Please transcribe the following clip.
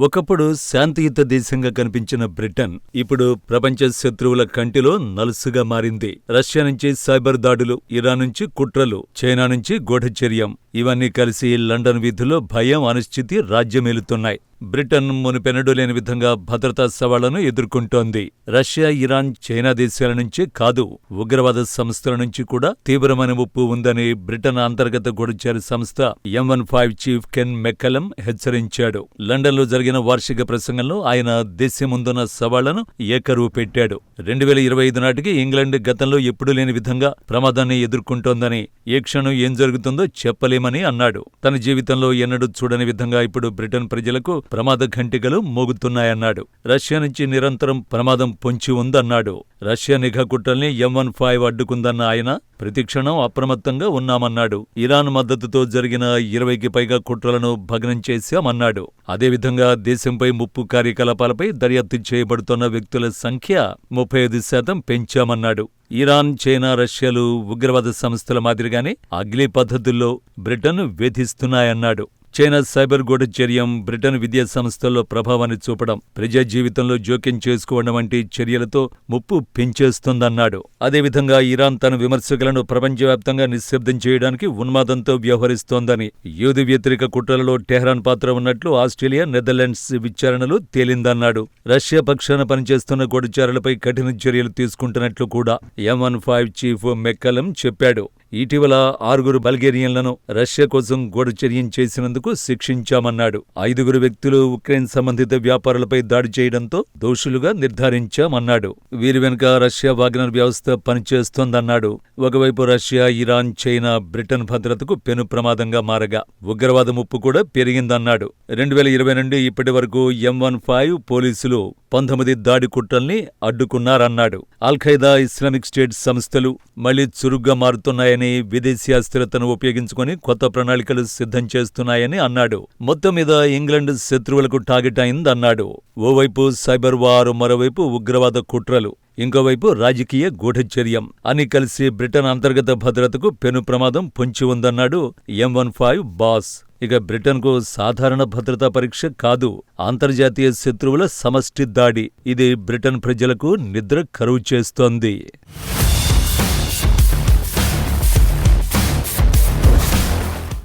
ఒకప్పుడు శాంతియుత దేశంగా కనిపించిన బ్రిటన్ ఇప్పుడు ప్రపంచ శత్రువుల కంటిలో నలుసుగా మారింది. రష్యా నుంచి సైబర్ దాడులు ఇరాన్ నుంచి కుట్రలు చైనా నుంచి గూఢచర్యం. ఇవన్నీ కలిసి లండన్ వీధుల్లో భయం అనిశ్చితి రాజ్యమేలుతున్నాయి. బ్రిటన్ మునిపెనడు లేని విధంగా భద్రతా సవాళ్ళను ఎదుర్కొంటోంది. రష్యా ఇరాన్ చైనా దేశాల నుంచే కాదు ఉగ్రవాద సంస్థల నుంచి కూడా తీవ్రమైన ముప్పు ఉందని బ్రిటన్ అంతర్గత గూఢచారి సంస్థ M one five chief Ken McCallum హెచ్చరించాడు. లండన్లో జరిగిన వార్షిక ప్రసంగంలో ఆయన దేశం ముందున్న సవాళ్ళను ఏకరువు పెట్టాడు రెండు వేల ఇరవై ఐదు నాటికి ఇంగ్లాండ్ గతంలో ఎప్పుడూ లేని విధంగా ప్రమాదాన్ని ఎదుర్కొంటోందని ఏ క్షణం ఏం జరుగుతుందో చెప్పలేమని అన్నాడు. తన జీవితంలో ఎన్నడూ చూడని విధంగా ఇప్పుడు బ్రిటన్ ప్రజలకు ప్రమాద ఘంటికలు మోగుతున్నాయన్నాడు. రష్యా నుంచి నిరంతరం ప్రమాదం పొంచి ఉందన్నాడు. రష్యా నిఘా కుట్రల్ని ఎం వన్ ఫైవ్ అడ్డుకుందన్న ఆయన ప్రతిక్షణం అప్రమత్తంగా ఉన్నామన్నాడు. ఇరాన్ మద్దతుతో జరిగిన ఇరవైకి పైగా కుట్రలను భగ్నం చేశామన్నాడు. అదేవిధంగా దేశంపై ముప్పు కార్యకలాపాలపై దర్యాప్తు చేయబడుతున్న వ్యక్తుల సంఖ్య ముప్పై ఐదు శాతం పెంచామన్నాడు. ఇరాన్ చైనా రష్యాలు ఉగ్రవాద సంస్థల మాదిరిగానే అగ్లీ పద్ధతుల్లో బ్రిటన్ వేధిస్తున్నాయన్నాడు. చైనా సైబర్ గూఢచర్యం బ్రిటన్ విద్యా సంస్థల్లో ప్రభావాన్ని చూపడం ప్రజా జీవితంలో జోక్యం చేసుకోవడం వంటి చర్యలతో ముప్పు పెంచేస్తోందన్నాడు. అదేవిధంగా ఇరాన్ తన విమర్శకులను ప్రపంచవ్యాప్తంగా నిశ్శబ్దం చేయడానికి ఉన్మాదంతో వ్యవహరిస్తోందని యూదు వ్యతిరేక కుట్రలలో టెహ్రాన్ పాత్ర ఉన్నట్లు ఆస్ట్రేలియా నెదర్లాండ్స్ విచారణలో తేలిందన్నాడు. రష్యా పక్షాన పనిచేస్తున్న గూఢచారులపై కఠిన చర్యలు తీసుకుంటున్నట్లు కూడా M one five chief McCallum చెప్పాడు. ఇటీవల ఆరుగురు బల్గేరియన్లను రష్యా కోసం గూఢచర్యం చేసినందుకు శిక్షించామన్నాడు. ఐదుగురు వ్యక్తులు ఉక్రెయిన్ సంబంధిత వ్యాపారులపై దాడి చేయడంతో దోషులుగా నిర్ధారించామన్నాడు. వీరి వెనుక రష్యా వాగ్నర్ వ్యవస్థ పనిచేస్తోందన్నాడు. ఒకవైపు రష్యా ఇరాన్ చైనా బ్రిటన్ భద్రతకు పెను ప్రమాదంగా మారగా ఉగ్రవాద ముప్పు కూడా పెరిగిందన్నాడు. రెండు వేల ఇరవై నుండి ఇప్పటి వరకు ఎం వన్ ఫైవ్ పోలీసులు పంతొమ్మిది దాడి కుట్రల్ని అడ్డుకున్నారన్నాడు. అల్ఖైదా ఇస్లామిక్ స్టేట్ సంస్థలు మళ్ళీ చురుగ్గా మారుతున్నాయని విదేశీ అస్థిరతను ఉపయోగించుకుని కొత్త ప్రణాళికలు సిద్ధం చేస్తున్నాయని అన్నాడు. మొత్తం మీద ఇంగ్లాండ్ శత్రువులకు టార్గెట్ అయిందన్నాడు ఓవైపు సైబర్ వార్ మరోవైపు ఉగ్రవాద కుట్రలు ఇంకోవైపు రాజకీయ గూఢచర్యం. అని కలిసి బ్రిటన్ అంతర్గత భద్రతకు పెను ప్రమాదం పొంచి ఉందన్నాడు ఎం వన్ ఫైవ్ బాస్. ఇక బ్రిటన్కు సాధారణ భద్రతా పరీక్ష కాదు అంతర్జాతీయ శత్రువుల సమష్టి దాడి. ఇది బ్రిటన్ ప్రజలకు నిద్ర కరువు చేస్తోంది.